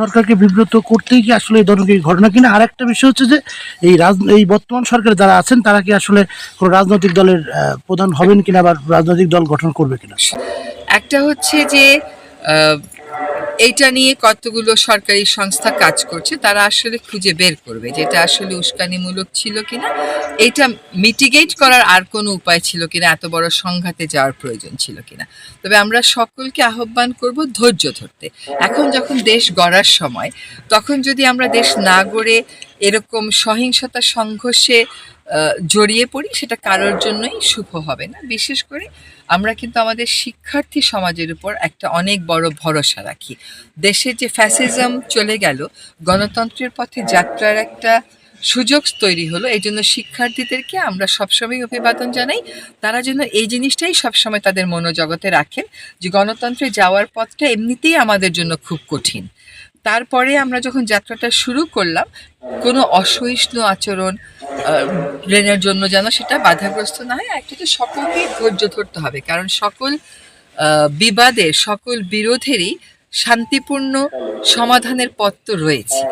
সরকারকে বিব্রত করতেই কি আসলে এই ধরনের ঘটনা কিনা? আর একটা বিষয় হচ্ছে যে এই রাজ, এই বর্তমান সরকার যারা আছেন, তারা কি আসলে কোনো রাজনৈতিক দলের প্রধান হবেন কিনা বা রাজনৈতিক দল গঠন করবে কিনা? একটা হচ্ছে যে এইটা নিয়ে কতগুলো সরকারি সংস্থা কাজ করছে, তারা আসলে খুঁজে বের করবে যেটা আসলে উস্কানিমূলক ছিল কিনা। এটা মিটিগেট করার আর কোনো উপায় ছিল কিনা, এত বড় সংঘাতে যাওয়ার প্রয়োজন ছিল কিনা। তবে আমরা সকলকে আহ্বান করব ধৈর্য ধরতে। এখন যখন দেশ গড়ার সময়, তখন যদি আমরা দেশ না গড়ে এরকম সহিংসতা সংঘর্ষে জড়িয়ে পড়ি, সেটা কারোর জন্যই শুভ হবে না। বিশেষ করে আমরা কিন্তু আমাদের শিক্ষার্থী সমাজের উপর একটা অনেক বড় ভরসা রাখি। দেশের যে ফ্যাসিজম চলে গেল, গণতন্ত্রের পথে যাত্রার একটা সুযোগ তৈরি হলো, এই জন্য শিক্ষার্থীদেরকে আমরা সবসময় অভিবাদন জানাই। তারা যেন এই জিনিসটাই সবসময় তাদের মনোজগতে রাখেন যে গণতন্ত্রে যাওয়ার পথটা এমনিতেই আমাদের জন্য খুব কঠিন। তারপরে আমরা যখন যাত্রাটা শুরু করলাম, কোনো অসহিষ্ণু আচরণ লেনের জন্য যেন সেটা বাধাগ্রস্ত না হয় একটা তো সকলকেই ধৈর্য ধরতে হবে। কারণ সকল বিবাদের সকল বিরোধেরই শান্তিপূর্ণ সমাধানের পথ তো রয়েছে।